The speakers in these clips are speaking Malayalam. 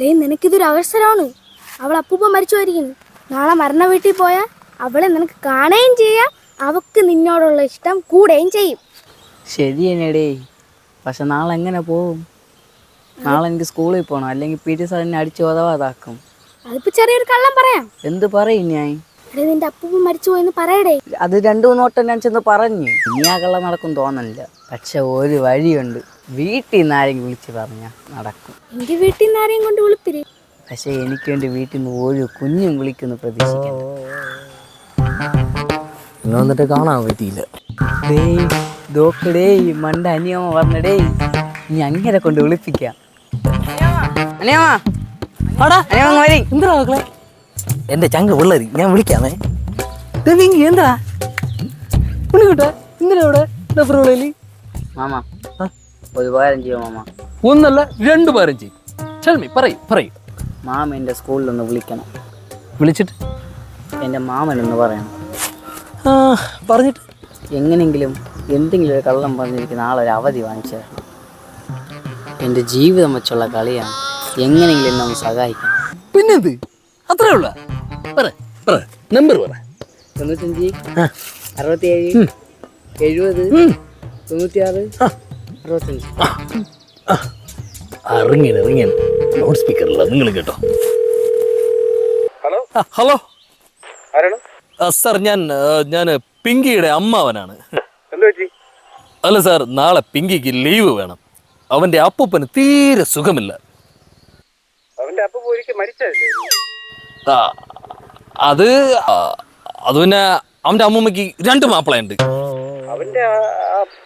ഡേ നിനക്കിതൊരു അവസരമാണ്. അവൾ അപ്പൂപ്പ മരിച്ചു പോയിരിക്കുന്നു. നാളെ മരണ വീട്ടിൽ പോയാൽ അവളെ നിനക്ക് കാണുകയും ചെയ്യാം. അവക്ക് നിന്നോടുള്ള ഇഷ്ടം കൂടുകയും ചെയ്യും. ശരി എന്നേടേ പക്ഷെ നാളെ എങ്ങനെ പോവും? നാളെ എനിക്ക് സ്കൂളിൽ പോകണം അല്ലെങ്കിൽ പി ടി സാർ എന്നെ അടിച്ച് ഉതവാതാക്കും അതിപ്പോ ചെറിയൊരു കള്ളം പറയാം. എന്ത് പറയും ഞാൻ? നിന്റെ അപ്പൂപ്പ മരിച്ചു പോയെന്ന് പറയടേ. അത് രണ്ടു മൂന്നോട്ടം ഞാൻ ചെന്ന് പറഞ്ഞു. ഇനി ആ കള്ളം നടക്കും തോന്നണില്ല. പക്ഷെ ഒരു വഴിയുണ്ട്. വീട്ടിൽ നിന്ന് ആരെങ്കിലും വിളിച്ച് പറഞ്ഞാൽ നടക്കും. എന്റെ വീട്ടിൽ നിന്ന് ആരെയും കൊണ്ട് വിളിപ്പിരി. പക്ഷെ എനിക്ക് വേണ്ടി വീട്ടിൽ നിന്ന് ഒരു കുഞ്ഞും വിളിക്കുന്നു പ്രതീക്ഷിക്കണ്ട. ഇന്ന് വന്നിട്ട് കാണാൻ പറ്റിയില്ല ഡേയ് ദോക്കടേ മണ്ട അനിയമ്മ പറഞ്ഞടേ ഇനി അങ്ങനെ കൊണ്ട് വിളിപ്പിക്കാം. അനിയമ്മ അനിയമ്മ വരി. എന്താ മക്കളെ? എന്റെ ചങ്ക പിള്ളേരി ഞാൻ വിളിക്കാമേ. എന്താ? വിളിക്കട്ടെ എന്തിനാ ഇവിടെ മാമ ഒരു ഉപകാരം ചെയ്യോ മാമ? ഒന്നല്ല രണ്ട് പേരും ചെയ്യും. ചെൽമി പറയും മാമ മാമ സ്കൂളിൽ സ്കൂളിലൊന്ന് വിളിക്കണം. വിളിച്ചിട്ട്? എന്റെ മാമനൊന്ന് പറയണം. ആ പറഞ്ഞിട്ട്. എങ്ങനെയെങ്കിലും എന്തെങ്കിലും ഒരു കള്ളം പറഞ്ഞിരിക്കുന്ന ആളൊരു അവധി വാങ്ങിച്ചു. തരണം എന്റെ ജീവിതം വെച്ചുള്ള കളിയാണ്. എങ്ങനെയെങ്കിലും എന്നെ ഒന്ന് സഹായിക്കണം. പിന്നെന്ത്? അത്രേ ഉള്ള. പറ പറ നമ്പർ പറ. തൊണ്ണൂറ്റഞ്ച് ആ. അറുപത്തിയേഴ് എഴുപത് തൊണ്ണൂറ്റിയാറ് അറുപത്തഞ്ച് അറിങ്ങനെ ഇറങ്ങിയൻ ലൗഡ് സ്പീക്കറില്ല നിങ്ങൾ കേട്ടോ. ഹലോ? ഹലോ? ആരാണ്? സാർ ഞാൻ ഞാൻ പിങ്കിയുടെ അമ്മാവനാണ്. അല്ല സാർ നാളെ പിങ്കിക്ക് ലീവ് വേണം. അവന്റെ അപ്പൂപ്പന് തീരെ സുഖമില്ല. അവന്റെ അപ്പ ഒരിക്കൽ മരിച്ചതല്ലേ? അത് അത് പിന്നെ അവന്റെ അമ്മൂമ്മക്ക് രണ്ട് മാപ്പിളയുണ്ട്. അവന്റെ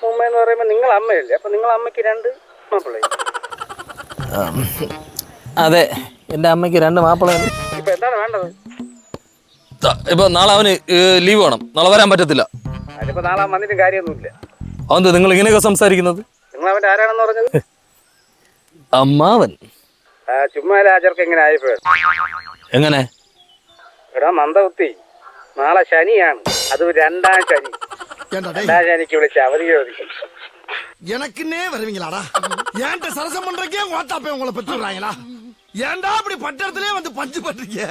അമ്മ എന്ന് പറയുമ്പോ നിങ്ങൾ അമ്മയല്ലേ? അപ്പൊ നിങ്ങൾ അമ്മയ്ക്ക് രണ്ട് മാപ്പിളേ അതെ എന്റെ അമ്മയ്ക്ക് രണ്ട് മാപ്പിളയാണ്. ഇപ്പൊ എന്താണ് വേണ്ടത്? ഇപ്പൊ നാളെ അവന് ലീവ് വേണം. നാളെ വരാൻ പറ്റത്തില്ല. അതിപ്പോ നാളെ അവൻ വന്നിട്ടും കാര്യമൊന്നുമില്ല. അതെന്ത് നിങ്ങൾ ഇങ്ങനെയൊക്കെ സംസാരിക്കുന്നത്? നിങ്ങൾ അവന്റെ ആരാണെന്ന് പറഞ്ഞത്? അമ്മാവൻ. ചുമ്മാ രാജർക്ക് എങ്ങനെ ആയിപ്പോ എങ്ങനെ? എടാ മന്ദബുദ്ധി. നാളെ ശനിയാണ്. അത് രണ്ടാം ശനി. ஏண்டா டேய் രണ്ടാം ശനിക്ക് വിളിച്ച് അവധി ചോദിക്കും எனக்குன்னே வருவீங்களாடா ஏன்ட்ட சரசம் பண்றக்கே ஓட்டாப்பே உங்களை பெற்றுறாங்களா ஏன்டா அப்படி பட்டத்திலே வந்து பஞ்சு பண்றீங்க